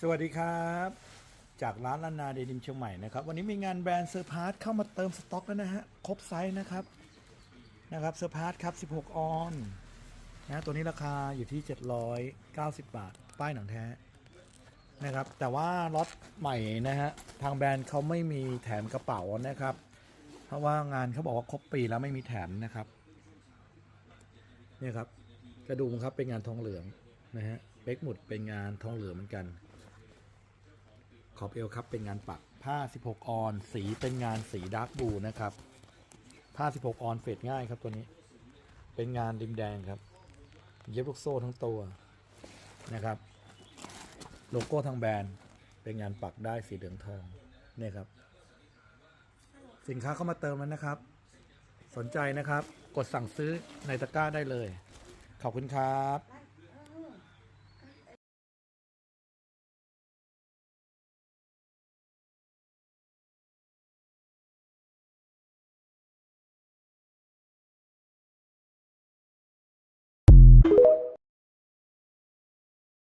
สวัสดีครับ จากร้านลานนาเดนิมเชียงใหม่นะครับ วันนี้มีงานแบรนด์เซอร์พาร์ทเข้ามาเติมสต็อกแล้วนะฮะ ครบไซส์นะครับนะครับเซอร์พาร์ทครับ 16 ออนนะตัวนี้ราคาอยู่ที่ 790 บาท ป้ายหนังแท้นะครับ แต่ว่าล็อตใหม่นะฮะ ทางแบรนด์เขาไม่มีแถมกระเป๋านะครับ เพราะว่างานเขาบอกว่าครบปีแล้วไม่มีแถมนะครับเนี่ยครับกระดุมครับเป็นงานทองเหลืองนะฮะเบกหมุดเป็นงานทองเหลืองเหมือนกัน ขอบเอวครับเป็นงานปักผ้า 16 ออน สีเป็นงานสีดาร์กบูนะครับ ผ้า 16 ออนเฟดง่ายครับตัวนี้ เป็นงานริมแดงครับ เย็บลูกโซ่ทั้งตัวนะครับ โลโก้ทางแบรนด์ เป็นงานปักได้สีเหลืองทองเนี่ยครับ สินค้าเข้ามาเติมแล้วนะครับ สนใจนะครับ กดสั่งซื้อในตะกร้าได้เลย ขอบคุณครับ